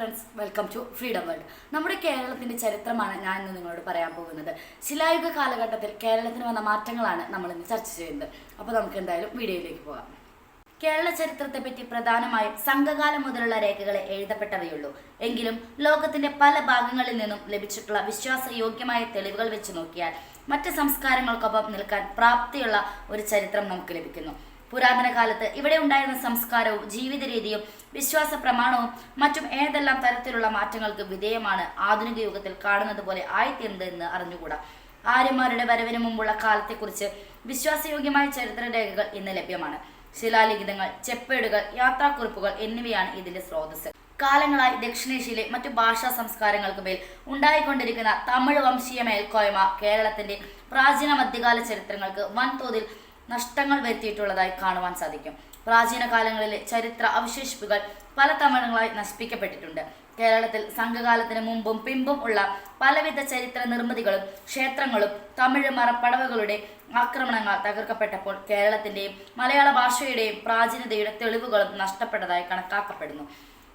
Friends welcome to freedom world നമ്മുടെ കേരളത്തിന്റെ ചരിത്രമാണ് ഞാൻ ഇന്ന് നിങ്ങളോട് പറയാൻ പോകുന്നത്. ശിലായുഗ കാലഘട്ടത്തിൽ കേരളത്തിന് വന്ന മാറ്റങ്ങളാണ് നമ്മൾ ഇന്ന് ചർച്ച ചെയ്യുന്നത്. അപ്പോൾ നമുക്ക് എന്തായാലും വീഡിയോയിലേക്ക് പോകാം. കേരള ചരിത്രത്തെപ്പറ്റി പ്രധാനമായും സംഘകാലം മുതലുള്ള രേഖകളെ എഴുതപ്പെട്ടവയുള്ളൂ. എങ്കിലും ലോകത്തിന്റെ പല ഭാഗങ്ങളിൽ നിന്നും ലഭിച്ചിട്ടുള്ള വിശ്വാസയോഗ്യമായ തെളിവുകൾ വെച്ച് നോക്കിയാൽ മറ്റ് സംസ്കാരങ്ങൾക്കൊപ്പം നിൽക്കാൻ പ്രാപ്തിയുള്ള ഒരു ചരിത്രം നമുക്ക് ലഭിക്കുന്നു. പുരാതന കാലത്ത് ഇവിടെ ഉണ്ടായിരുന്ന സംസ്കാരവും ജീവിത രീതിയും വിശ്വാസ പ്രമാണവും മറ്റും ഏതെല്ലാം തരത്തിലുള്ള മാറ്റങ്ങൾക്ക് വിധേയമാണ് ആധുനിക യുഗത്തിൽ കാണുന്നത് പോലെ ആയിത്തീർന്നത് എന്ന് അറിഞ്ഞുകൂടാ. ആര്യന്മാരുടെ വരവിന് മുമ്പുള്ള കാലത്തെക്കുറിച്ച് വിശ്വാസയോഗ്യമായ ചരിത്ര രേഖകൾ ഇന്ന് ലഭ്യമാണ്. ശിലാലിഖിതങ്ങൾ ചെപ്പേടുകൾ യാത്രാക്കുറിപ്പുകൾ എന്നിവയാണ് ഇതിന്റെ സ്രോതസ് കാലങ്ങളായി ദക്ഷിണേഷ്യയിലെ മറ്റു ഭാഷാ സംസ്കാരങ്ങൾക്ക് മേൽ ഉണ്ടായിക്കൊണ്ടിരിക്കുന്ന തമിഴ് വംശീയ മേൽക്കോയ്മ കേരളത്തിന്റെ പ്രാചീന മധ്യകാല ചരിത്രങ്ങൾക്ക് വൻതോതിൽ നഷ്ടങ്ങൾ വരുത്തിയിട്ടുള്ളതായി കാണുവാൻ സാധിക്കും. പ്രാചീന കാലങ്ങളിലെ ചരിത്ര അവശേഷിപ്പുകൾ പല തവണകളായി നശിപ്പിക്കപ്പെട്ടിട്ടുണ്ട്. കേരളത്തിൽ സംഘകാലത്തിന് മുമ്പും പിമ്പും ഉള്ള പലവിധ ചരിത്ര നിർമ്മിതികളും ക്ഷേത്രങ്ങളും തമിഴ് മറപ്പടവുകളുടെ ആക്രമണങ്ങൾ തകർക്കപ്പെട്ടപ്പോൾ കേരളത്തിന്റെയും മലയാള ഭാഷയുടെയും പ്രാചീനതയുടെ തെളിവുകളും നഷ്ടപ്പെട്ടതായി കണക്കാക്കപ്പെടുന്നു.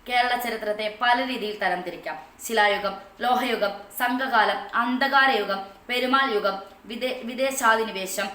കേരള ചരിത്രത്തെ പല രീതിയിൽ തരംതിരിക്കാം. ശിലായുഗം ലോഹയുഗം സംഘകാലം അന്ധകാരയുഗം പെരുമാൾ യുഗം വിദേ വിദേശാധിനിവേശം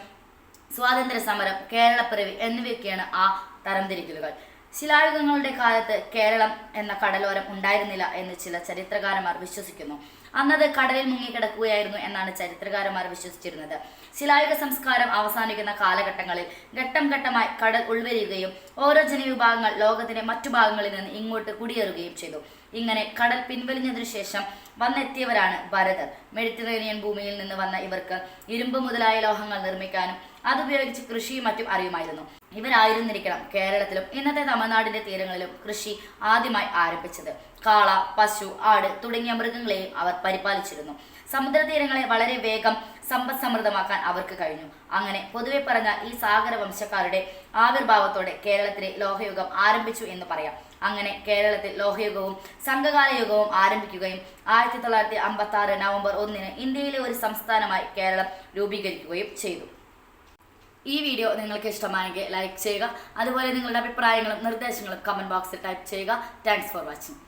സ്വാതന്ത്ര്യ സമരം കേരളപ്പിറവി എന്നിവയൊക്കെയാണ് ആ തരംതിരിക്കലുകൾ. ശിലായുഗങ്ങളുടെ കാലത്ത് കേരളം എന്ന കടലോരം ഉണ്ടായിരുന്നില്ല എന്ന് ചില ചരിത്രകാരന്മാർ വിശ്വസിക്കുന്നു. അന്നത് കടലിൽ മുങ്ങിക്കിടക്കുകയായിരുന്നു എന്നാണ് ചരിത്രകാരന്മാർ വിശ്വസിച്ചിരുന്നത്. ശിലായുഗ സംസ്കാരം അവസാനിക്കുന്ന കാലഘട്ടങ്ങളിൽ ഘട്ടം ഘട്ടമായി കടൽ ഉൾവരിയുകയും ഓരോ ജനവിഭാഗങ്ങൾ ലോകത്തിന്റെ മറ്റു ഭാഗങ്ങളിൽ നിന്ന് ഇങ്ങോട്ട് കുടിയേറുകയും ചെയ്തു. ഇങ്ങനെ കടൽ പിൻവലിഞ്ഞതിനു ശേഷം വന്നെത്തിയവരാണ് ഭരതർ. മെഡിറ്ററേനിയൻ ഭൂമിയിൽ നിന്ന് വന്ന ഇവർക്ക് ഇരുമ്പ് മുതലായ ലോഹങ്ങൾ നിർമ്മിക്കാനും അതുപയോഗിച്ച് കൃഷിയും മറ്റും അറിയുമായിരുന്നു. ഇവരായിരുന്നിരിക്കണം കേരളത്തിലും ഇന്നത്തെ തമിഴ്നാടിന്റെ തീരങ്ങളിലും കൃഷി ആദ്യമായി ആരംഭിച്ചത്. കാള പശു ആട് തുടങ്ങിയ മൃഗങ്ങളെയും അവർ പരിപാലിച്ചിരുന്നു. സമുദ്രതീരങ്ങളെ വളരെ വേഗം സമ്പദ് സമൃദ്ധമാക്കാൻ അവർക്ക് കഴിഞ്ഞു. അങ്ങനെ പൊതുവെ പറഞ്ഞ ഈ സാഗര വംശക്കാരുടെ ആവിർഭാവത്തോടെ കേരളത്തിലെ ലോഹയുഗം ആരംഭിച്ചു എന്ന് പറയാം. അങ്ങനെ കേരളത്തിൽ ലോഹയുഗവും സംഘകാല യുഗവും ആരംഭിക്കുകയും ആയിരത്തി തൊള്ളായിരത്തി അമ്പത്തി ആറ് നവംബർ ഒന്നിന് ഇന്ത്യയിലെ ഒരു സംസ്ഥാനമായി കേരളം രൂപീകരിക്കുകയും ചെയ്തു. ഈ വീഡിയോ നിങ്ങൾക്ക് ഇഷ്ടമായെങ്കിൽ ലൈക്ക് ചെയ്യുക. അതുപോലെ നിങ്ങളുടെ അഭിപ്രായങ്ങളും നിർദ്ദേശങ്ങളും കമന്റ് ബോക്സിൽ ടൈപ്പ് ചെയ്യുക. Thanks for watching